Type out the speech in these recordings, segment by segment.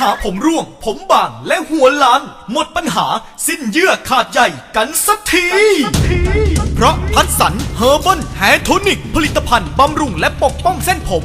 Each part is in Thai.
หาผมร่วง ผมบางและหัวล้าน หมดปัญหาสิ้นเยื่อขาดใยกันสักที เพราะพัดสันเฮอร์บอนแฮโทนิก ผลิตภัณฑ์บำรุงและปกป้องเส้นผม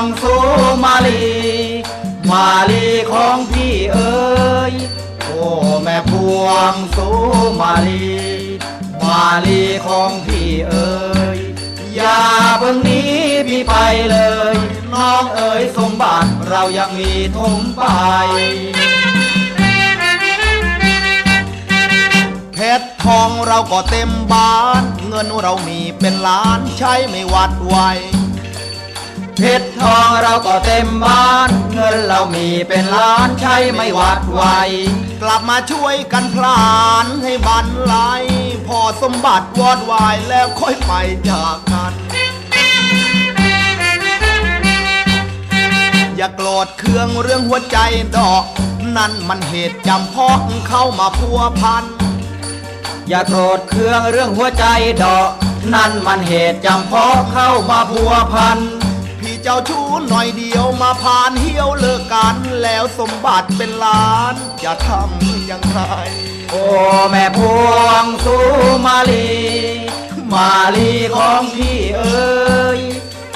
วงสุมาลี มาลีของพี่เอ๋ยโอ้แม่พวงสุมาลี มาลีของพี่เอ๋ยอย่าเพิ่งหนี้พี่ไปเลย น้องเอ๋ยสมบัติเรายังมีทมไปเพชรทองเราก็เต็มบ้าน เงินเรามีเป็นล้านใช้ไม่หวัดไหว เพชรทองเราก็เต็มบ้าน เงินเรามีเป็นล้านใช้ไม่หวัดไหวกลับมาช่วยกันพลานให้บันไหลพอสมบัติวอดวายแล้วค่อยไปจากกัน อย่าโกรธเคืองเรื่องหัวใจดอก นั่นมันเหตุจำเพาะเข้ามาพัวพัน อย่าโกรธเคืองเรื่องหัวใจดอก นั่นมันเหตุจำเพาะเข้ามาพัวพัน เจ้าชู้หน่อยเดียวมาพานเหี่ยวเลิกกัน แล้วสมบัติเป็นล้านจะทำอย่างไร โอ้แม่พวงสุมาลี มาลีของพี่เอ๋ย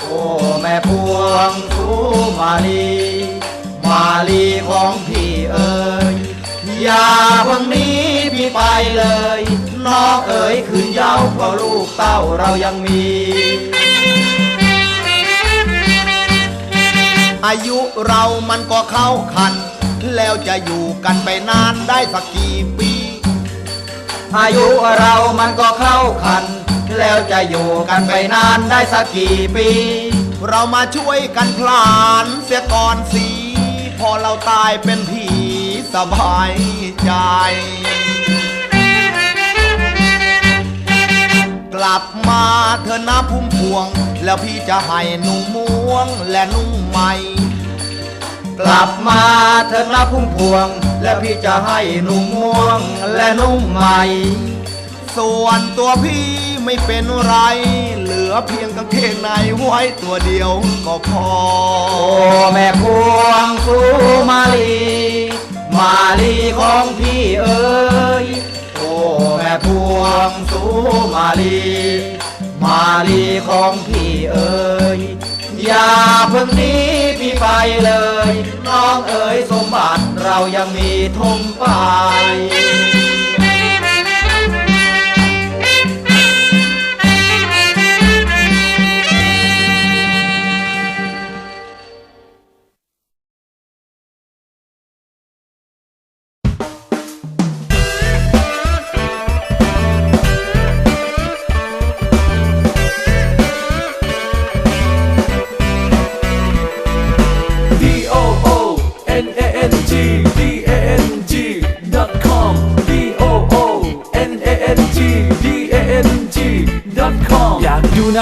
โอ้แม่พวงสุมาลี มาลีของพี่เอ๋ยอย่าเพิ่งหนี้พี่ไปเลยน้องเอ๋ยคืนยาวเย้าก็ลูกเต้าเรายังมี อายุเรามันก็เข้าคัน แล้วจะอยู่กันไปนานได้สักกี่ปี อายุเรามันก็เข้าคัน แล้วจะอยู่กันไปนานได้สักกี่ปี เรามาช่วยกันพลานเสียก่อนสีพอเราตายเป็นผีสบายใจ กลับมาเธอนะพุ่มพวง แล้วพี่จะให้นุ่งม่วงและนุ่งใหม่ กลับมาเธอนะพุ่มพวง แล้วพี่จะให้นุ่งม่วงและนุ่งใหม่ ส่วนตัวพี่ไม่เป็นไร เหลือเพียงกางเกงในไว้ตัวเดียวก็พอโอแม่พวงสุมาลี มาลีของพี่เอ๋ยโอ้แม่พวงสุมาลี มาลีของพี่ เอ่ยอย่าเพิ่งหนี้พี่ไปเลย น้องเอ๋ยสมบัติเรายังมีทมไป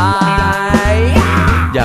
์